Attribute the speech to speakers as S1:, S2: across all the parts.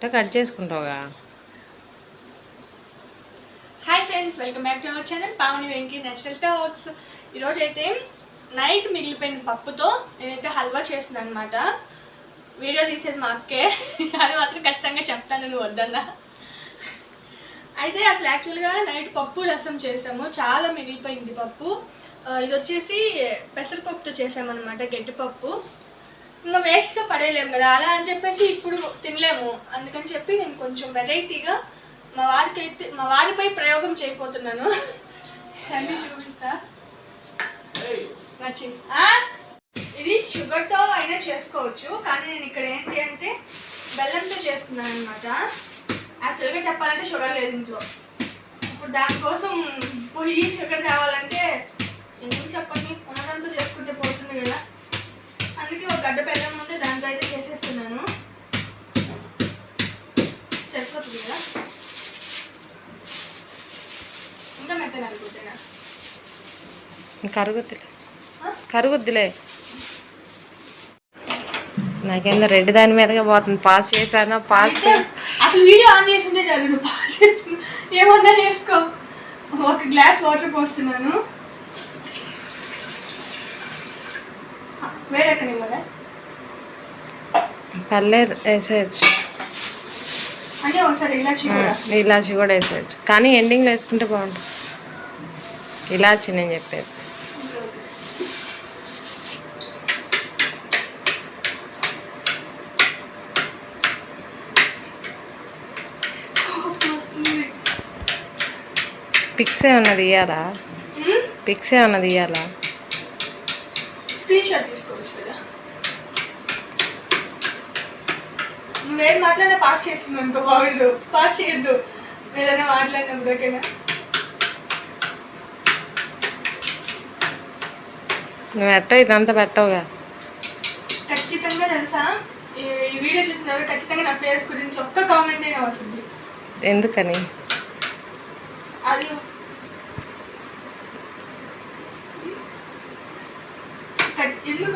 S1: ఇట్లా cut చేసుకుంటావుగా.
S2: Hi friends welcome back to our channel Pavani Venki natural talks ఈరోజు అయితే night మిగిలిపోయిన పప్పుతో నేనైతే హల్వా చేస్తున్నాను అనమాట వీడియో తీసేది మా అక్కే. అది మాత్రం ఖచ్చితంగా చెప్తాను నువ్వు వద్దన్నా. అయితే అసలు యాక్చువల్గా నైట్ పప్పు రసం చేసాము. చాలా మిగిలిపోయింది పప్పు. ఇది వచ్చేసి పెసరపప్పుతో చేసామన్నమాట గట్టిపప్పు ఇంకా వేస్ట్గా పడేయలేము కదా అలా అని చెప్పేసి ఇప్పుడు తినలేము. అందుకని చెప్పి నేను కొంచెం వెరైటీగా మా వారికి అయితే మా వారిపై ప్రయోగం చేయబోతున్నాను. అన్నీ చూపిస్తా. నచ్చింది? ఇది షుగర్తో అయినా చేసుకోవచ్చు కానీ నేను ఇక్కడ ఏంటి అంటే బెల్లంతో చేస్తున్నాను అనమాట యాక్చువల్గా చెప్పాలంటే షుగర్ లేదు ఇంట్లో. ఇప్పుడు దానికోసం పోయి షుగర్ కావాలంటే ఎందుకు చెప్పండి ఉన్నదంతా చేసుకుంటే పోతుంది కదా. అందుకే ఒక గడ్డ బెల్లం ఉంటే దాంతో అయితే చేసేస్తున్నాను. సరిపోతుంది కదా? ఇంకా మెత్తగా అనుకుంటున్నా.
S1: కరుగుద్దిలే కరుగుద్దిలే. నాకేందో రెడ్ దాని మీదగా పోతుంది. పాస్ చేశానా? పాస్
S2: అసలు వీడియో ఆన్ చేసిందే చాలు. పాస్ చేసు ఏమన్నా చేసుకో. ఒక గ్లాస్ వాటర్ పోస్తున్నాను.
S1: పర్లేదు వేసేయచ్చు.
S2: అంటే ఒకసారి ఇలాచి కూడా.
S1: ఇలాచి కూడా వేసేయచ్చు. కానీ ఎండింగ్లో వేసుకుంటే బాగుంటుంది. ఇలాచి నేను చెప్పేది. పిక్స్ ఏమన్నా తీయాలా? పిక్స్ ఏమన్నా తీయాలా?
S2: స్క్రీన్ షాట్ తీసుకోవచ్చు కదా. నువ్వేం మాట్లాడినా పాస్ చేస్తున్నావు అనుకో బాగుండదు పాస్ చేయొద్దు. ఏదైనా మాట్లాడినప్పుడు ఓకేనా?
S1: నువ్వు ఎట్టో ఇదంతా పెట్టవుగా.
S2: ఖచ్చితంగా తెలుసా? ఈ వీడియో చూసిన ఖచ్చితంగా నా ప్లేస్ గురించి ఒక్క కామెంట్ అయినా వస్తుంది.
S1: ఎందుకని?
S2: అది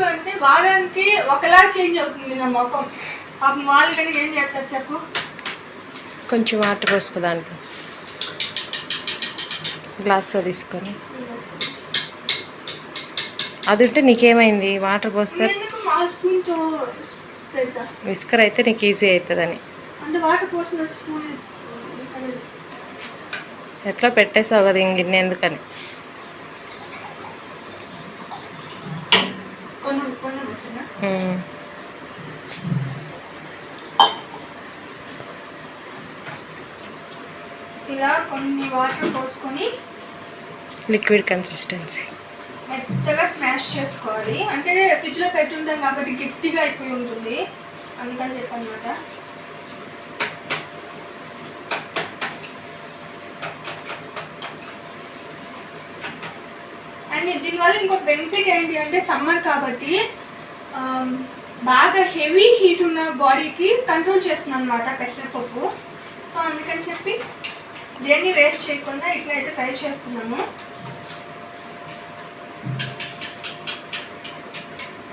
S2: అంటే వారానికి ఒకలా చేంజ్ అవుతుంది నా ముఖం. పాపం వాళ్ళు కానీ ఏం చేస్తారు చెప్పు.
S1: కొంచెం వాటర్ పోసుకో దాంట్లో. గ్లాస్తో తీసుకొని. అది ఉంటే నీకేమైంది? వాటర్ పోస్తే విస్కర్ అయితే నీకు ఈజీ అవుతుందని. ఎట్లా పెట్టేసావు కదా ఇంక ఎందుకని
S2: కొన్ని కొన్ని వేసానా
S1: ఉమ్.
S2: ఇలా కొన్ని వాటర్ పోసుకొని
S1: లిక్విడ్ కన్సిస్టెన్సీ
S2: మెత్తగా స్మాష్ చేసుకోవాలి. అంటే ఫ్రిడ్జ్లో పెట్టుంటాం కాబట్టి గట్టిగా అయిపోయి ఉంటుంది. అందుకని చెప్పనమాట అండ్ దీనివల్ల ఇంకొక బెనిఫిట్ ఏంటి అంటే సమ్మర్ కాబట్టి బాగా హెవీ హీట్ ఉన్న బాడీకి కంట్రోల్ చేస్తుంది అనమాట పెసరపప్పు సో అందుకని చెప్పి దేన్ని వేస్ట్ చేయకుండా ఇట్లా అయితే ట్రై చేస్తున్నాము.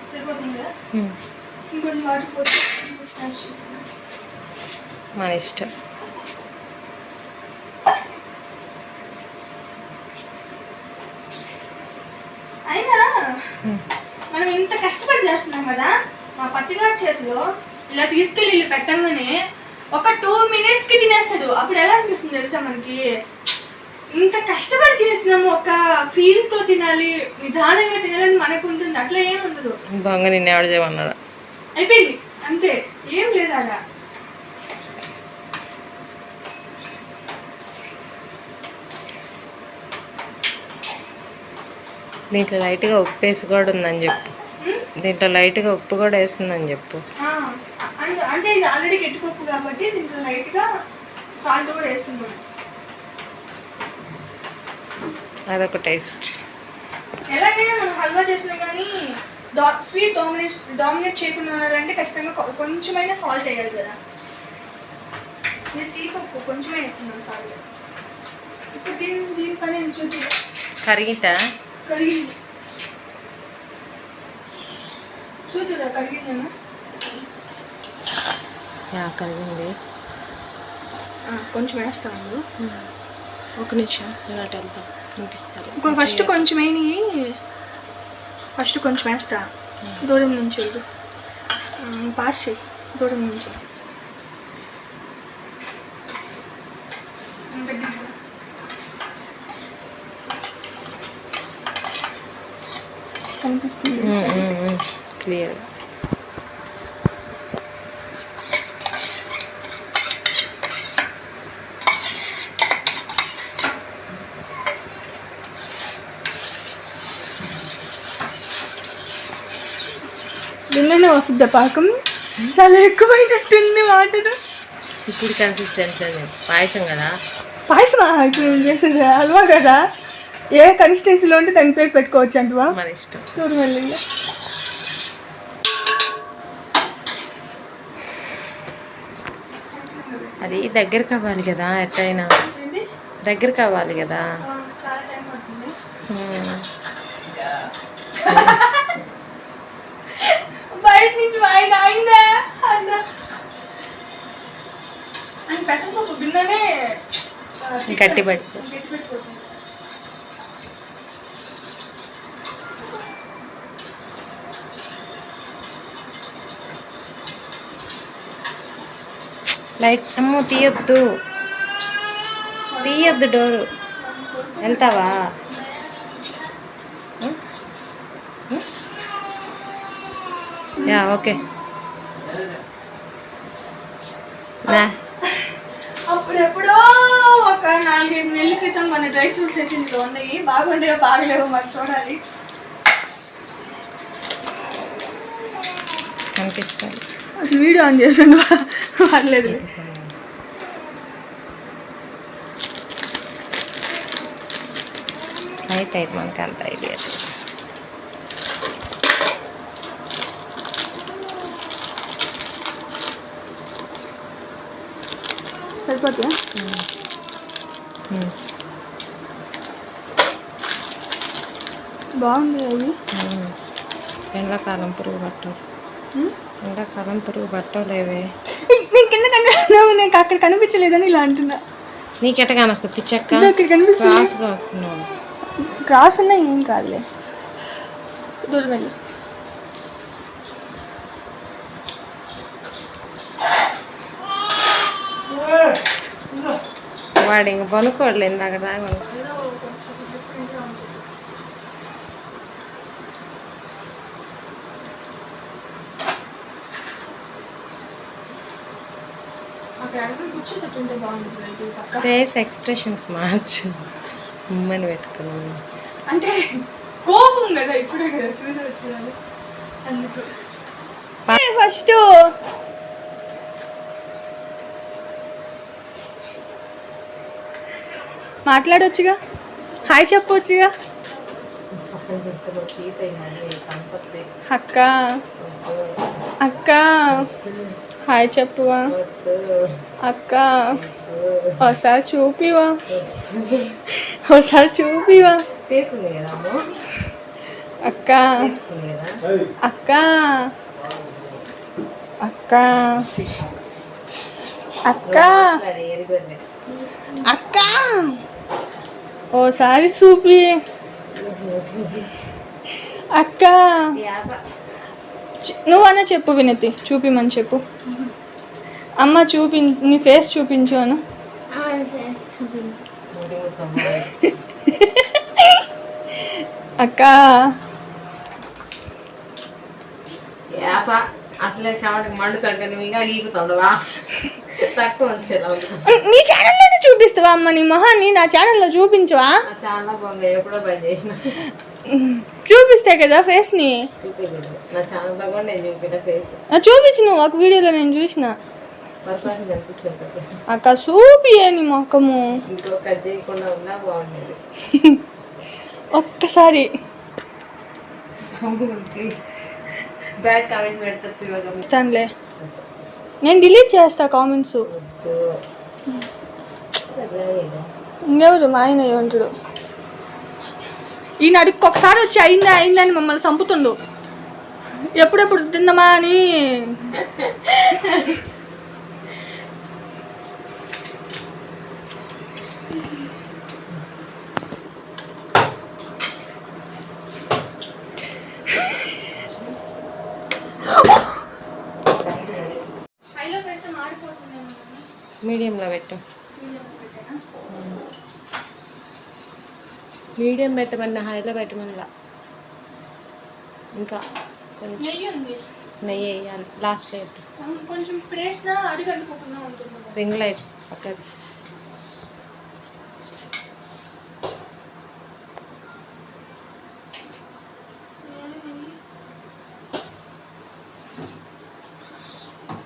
S2: సరిపోతుంది? కదా
S1: ఉమ్.
S2: ఇంకొన్ని వాటర్ పోసి స్మాష్ చేస్తున్నాను
S1: మన ఇష్టం
S2: అయినా
S1: ఉమ్.
S2: మనం ఇంత కష్టపడి చేస్తున్నాం కదా మా పత్తిగారి చేతిలో ఇలా తీసుకెళ్ళి ఇల్లు పెట్టంగానే ఒక టూ మినిట్స్కి తినేస్తాడు. అప్పుడు ఎలా అనిపిస్తుంది తెలుసా మనకి? ఇంత కష్టపడి చేస్తున్నాము ఒక ఫీల్తో తినాలి నిదానంగా తినాలని మనకు ఉంటుంది అట్లా ఏం ఉండదు.
S1: బొంగ నిన్ను ఎవడు చేయమన్నాడు?
S2: అయిపోయింది. అంతే. ఏం లేదు అలా
S1: దీంట్లో లైట్గా ఉప్పు వేసి కూడా ఉందని చెప్పు? దీంట్లో లైట్గా ఉప్పు కూడా వేస్తుందని చెప్పు.
S2: అంటే ఇది ఆల్రెడీ గట్టిపప్పు కాబట్టి దీంట్లో లైట్గా సాల్ట్ కూడా వేస్తున్నాం
S1: అదొక టేస్ట్.
S2: ఎలాగైనా మనం హల్వా చేసినా కానీ డా స్వీట్ డామినేట్ డామినేట్ చేయకుండా ఉండాలంటే ఖచ్చితంగా కొంచెమైనా సాల్ట్ వేయాలి కదా. నేను తీపప్పు కొంచెమే వేస్తున్నాను సాల్ట్. ఇప్పుడు దీని దీని పని చూసి
S1: కరిగితా
S2: కరిగింది
S1: కలిగింది
S2: కొంచెం వేస్తాను
S1: ఒక నిమిషం. అటు వెళ్తాం కనిపిస్తారు
S2: ఫస్ట్ కొంచెం వేయి ఫస్ట్ కొంచెం వేస్తా. దూరం నుంచి. ఆ, పాస్ చేయి. దూరం నుంచి. కనిపిస్తుంది. నిన్ననే వస్తుందా పాకం. చాలా ఎక్కువైనట్టుంది వాటర్.
S1: ఇప్పుడు కన్సిస్టెన్సీ అది. పాయసం కదా?
S2: పాయసమా? ఇప్పుడు చేసేది హల్వా కదా. ఏ కన్సిస్టెన్సీలో ఉంటే దాని పేరు పెట్టుకోవచ్చు అంటువా?
S1: మన ఇష్టం.
S2: టూర్ వెళ్ళి
S1: అది దగ్గర కావాలి కదా ఎట్టయినా? దగ్గర కావాలి కదా
S2: చాలా టైం పడుతుంది
S1: ఉమ్.
S2: బయట నుంచి ఆయన అయిందా అన్న అని పెసరపప్పు బిన్ననే
S1: కట్టి పట్టు లైట్ అమ్మో తీయొద్దు. తీయొద్దు డోరు. వెళ్తావా? Yeah okay. నా
S2: అప్పుడెప్పుడో ఒక నాలుగైదు నెలల క్రితం మన డ్రై ఫ్రూట్స్ అయితే ఇందులో ఉన్నాయి. బాగుండేవో బాగలేవో మరి చూడాలి.
S1: కనిపిస్తుంది
S2: అసలు వీడియో ఆన్ చేసాను. పర్లేదు.
S1: లైట్ అయితే మనకి అంత ఐడియా
S2: సరిపోతుందా? బాగుంది అవి
S1: ఎండాకాలం పురుగు పట్టవు? ఎండాకాలం పురుగు పట్టవులేవే
S2: ఏయ్, నేను కింద కన్నా నీకు అక్కడ కనిపించలేదని ఇలా అంటున్నా.
S1: నీకెట్ట కానొస్తుంది పిచ్చక్క? క్రాస్గా వస్తున్నావు.
S2: క్రాస్ ఉన్నా ఏం కాదులే. దూరం వెళ్ళి.
S1: వాడు ఇంక పనుకోవట్లేదు ఇందాక దాకా ఫేస్ ఎక్స్ప్రెషన్స్ మార్చు. ఉమ్మని పెట్టుకుని.
S2: అంటే కోపం కదా ఇప్పుడే కదా చూసి అందుకు. ఫస్ట్ మాట్లాడొచ్చుగా. హాయ్ చెప్పొచ్చుగా. అక్క. అక్క. హాయ్ చెప్పువా. అక్క. ఒకసారి చూపివా. ఒకసారి చూపివా. అక్క. అక్క. అక్క. అక్క. అక్క. ఓసారి చూపి. అక్క. నువ్వన్నా చెప్పు వినతి చూపిమని చెప్పు. అమ్మ చూపి నీ ఫేస్ చూపించు అను. అక్క.
S1: అసలే చెమటకి మండుతుంటే నువ్వు ఇంకా ఈగుతుండవా
S2: నీ ఛానల్లోనే చూపిస్తావా అమ్మ నీ మొహాన్ని నా ఛానల్లో చూపించవా? చూపిస్తే కదా ఫేస్ని చూపించు నువ్వు ఒక వీడియోలో నేను చూసిన. అక్క చూపియే నీ మొక్కము ఒక్కసారి. తనలే. నేను డిలీట్ చేస్తా కామెంట్స్ ఇంకెవరు? మా ఆయన ఏమంటాడు? ఈయన అడుగు ఒకసారి వచ్చి అయిందా అయిందని మమ్మల్ని చంపుతుండు. ఎప్పుడెప్పుడు తిందమా అని.
S1: మీడియంలో పెట్టు. మీడియం పెట్టమన్నా హైలో పెట్టమన్నా. ఇంకా కొంచెం
S2: నెయ్యి
S1: వేయాలి. లాస్ట్లో పెట్టు.
S2: కొంచెం.
S1: రింగ్ లైట్ పక్కది
S2: ఏది నెయ్యి?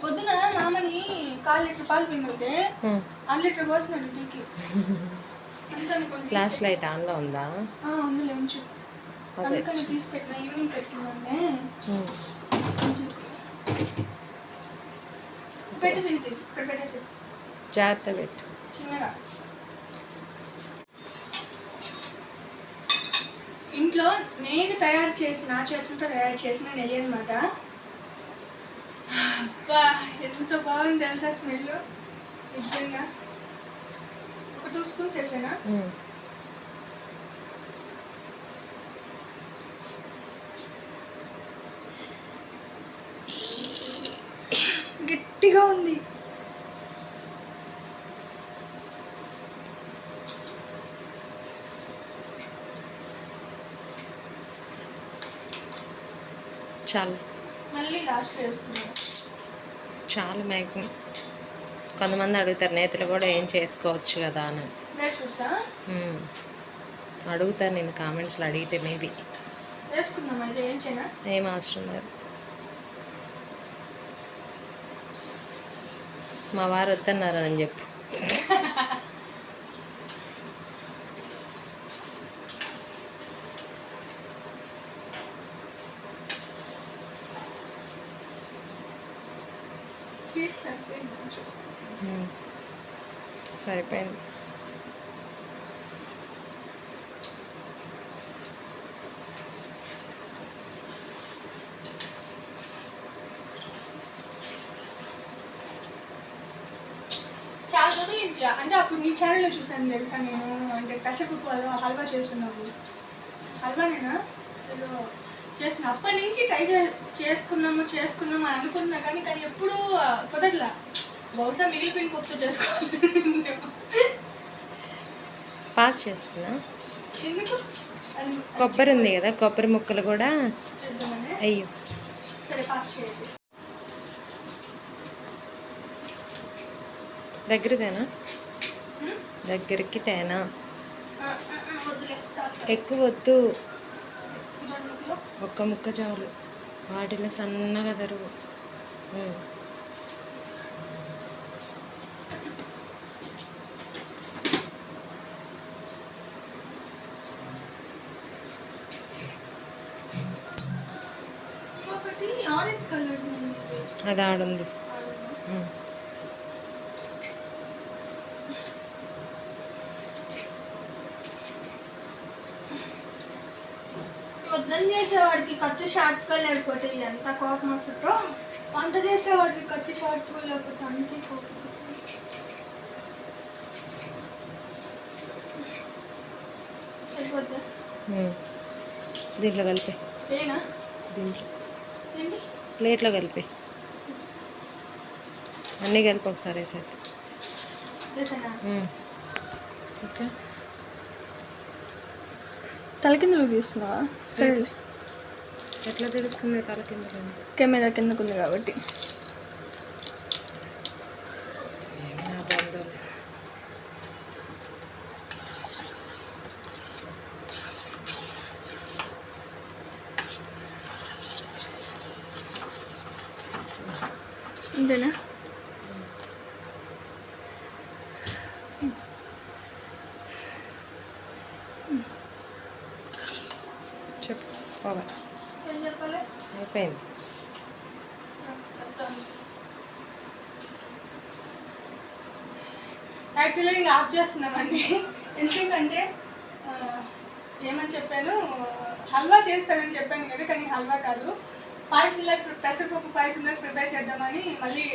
S2: పొద్దున మామని కాలు లీటర్ పాలు పిండితే
S1: ఉమ్.
S2: అర లీటర్ పోసినాడు టీకి. అందుకని కొన్ని
S1: ఫ్లాష్ లైట్ ఆన్లో ఉందా?
S2: ఉందిలే ఉంచు. అందుకని తీసి పెట్టిన ఈవినింగ్ పెట్టి తింటే ఇక్కడ పెట్టేసి
S1: జాగ్రత్త పెట్టు.
S2: చిన్నగా. ఇంట్లో నేను తయారు చేసిన చేతులతో తయారు చేసిన నెయ్యి అనమాట అబ్బా ఎంత బాగుంది తెలుసా స్మెల్? నిజంగా. ఒక టూ స్పూన్స్ వేసానా. గట్టిగా ఉంది.
S1: చాలు.
S2: మళ్ళీ లాస్ట్ వేసుకున్నాను
S1: చాలు మ్యాక్సిమం. కొంతమంది అడుగుతారు నేతలు కూడా ఏం చేసుకోవచ్చు కదా అని. అడుగుతారు నేను కామెంట్స్లో అడిగితే మేబీ
S2: ఏం
S1: అవసరం లేదు. మా వారు వద్దన్నారని చెప్పు
S2: స్వీట్ సరిపోయింది చూస్తాను
S1: ఉమ్. సరిపోయింది.
S2: చాలా అంటే అప్పుడు మీ ఛానల్లో చూసాను తెలుసా నేను. అంటే పెసరపప్పు హల్వా హల్వా చేస్తున్నావు హల్వానేనా? ఏదో చేసిన అప్పటి నుంచి ట్రై చే చేసుకున్నాము చేసుకుందాము అని అనుకున్నా కానీ కానీ ఎప్పుడూ కుదరలా. బహుశా మిగిలిపోయిన పప్పుతో చేసుకోవాలి.
S1: పాస్ చేస్తున్నా. కొబ్బరి ఉంది కదా కొబ్బరి ముక్కలు కూడా అయ్యో. దగ్గరదేనా?
S2: హ్మ్?
S1: దగ్గరికి తేనా. ఎక్కువ వద్దు. ఒక్క ముక్క చాలు. వాటిలో సన్నగా తరుగు. అది ఆడుంది.
S2: వద్దని చేసేవాడికి కత్తి షార్ట్గా లేకపోతే ఎంత కోపం వస్తుందో వంట చేసేవాడికి కత్తి షార్ట్గా లేకపోతే అంతే కోపం.
S1: దీంట్లో కలిపి. దీంట్లో.
S2: ఏంటి?
S1: ప్లేట్లో కలిపి. అన్నీ కలిపి ఒకసారి వేసేది ఓకే.
S2: తలకిందులు తీస్తున్నావా? సరేలే.
S1: ఎట్లా తెలుస్తుంది తల కింద
S2: కెమెరా కిందకుంది కాబట్టి. చెప్పాలి
S1: అయిపోయింది
S2: యాక్చువల్లీ ఇంకా ఆఫ్ చేస్తున్నామండి. ఎందుకంటే ఏమని చెప్పాను? హల్వా చేస్తానని చెప్పాను కదా కానీ హల్వా కాదు. పాయసంలో పెసరపప్పు పాయసంలో ప్రిపేర్ చేద్దామని మళ్ళీ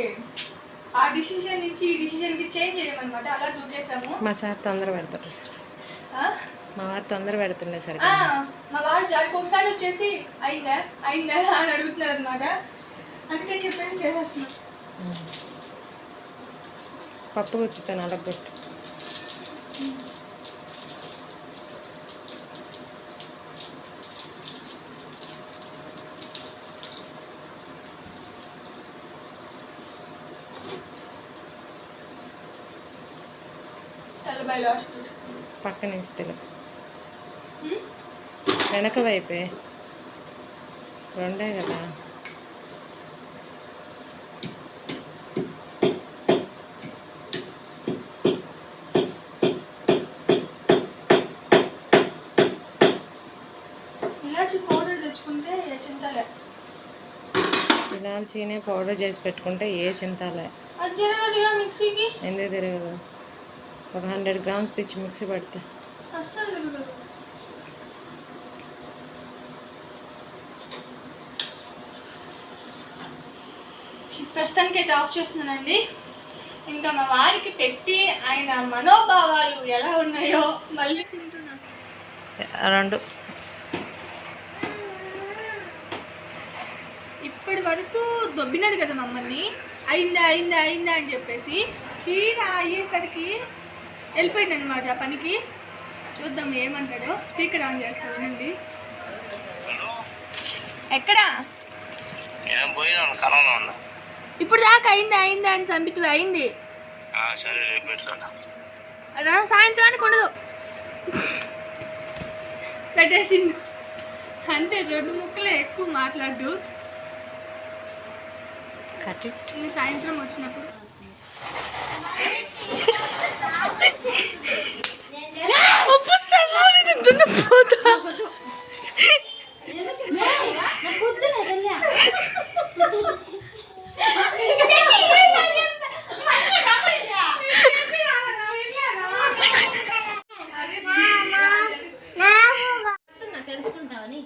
S2: ఆ డిసిషన్ నుంచి ఈ డిసిషన్కి చేంజ్ చేయమన్నమాట. అలా దూకేసాము
S1: మా సార్ తొందర పెడతారు? మా వారు తొందర పెడుతుండే సరే
S2: మా వాడు జాలికి ఒకసారి వచ్చేసి అయిందా? అయిందా? అని అడుగుతున్నారు అనమాట అందుకని చెప్పేసి చేసేస్తున్నాం
S1: పప్పు గుచ్చుతాను
S2: వస్తుంది.
S1: పక్క నుంచి తెలుగు వెనక వైపే. రెండే కదా. ఇలాచీనే పౌడర్ చేసి పెట్టుకుంటే ఏ చింతాలే. ఎందుకు తిరగదు? ఒక హండ్రెడ్ గ్రామ్స్ తెచ్చి మిక్సీ పడితే.
S2: ప్రస్తుతానికి అయితే ఆఫ్ చేస్తున్నానండి. ఇంకా మా వారికి పెట్టి ఆయన మనోభావాలు ఎలా ఉన్నాయో మళ్ళీ తింటున్నాను.
S1: రెండు.
S2: ఇప్పటి వరకు దొబ్బినాడు కదా మమ్మల్ని. అయిందా అయిందా అయిందా అని చెప్పేసి తీరా అయ్యేసరికి వెళ్ళిపోయింది అనమాట పనికి. చూద్దాం ఏమంటాడో. స్పీకర్ ఆన్ చేస్తాను వినండి. ఎక్కడా?
S3: పోయినా కరోనా ఉందా
S2: ఇప్పుడు దాకా అయిందా అయిందా అని చంపితు అయింది.
S3: ఆ, సరే రేపు
S2: సాయంత్రానికి ఉండదు. పెట్టేసిండు అంటే రెండు ముక్కలే ఎక్కువ మాట్లాడు
S1: కట్టి
S2: ఈ సాయంత్రం వచ్చినప్పుడు. よう
S3: に。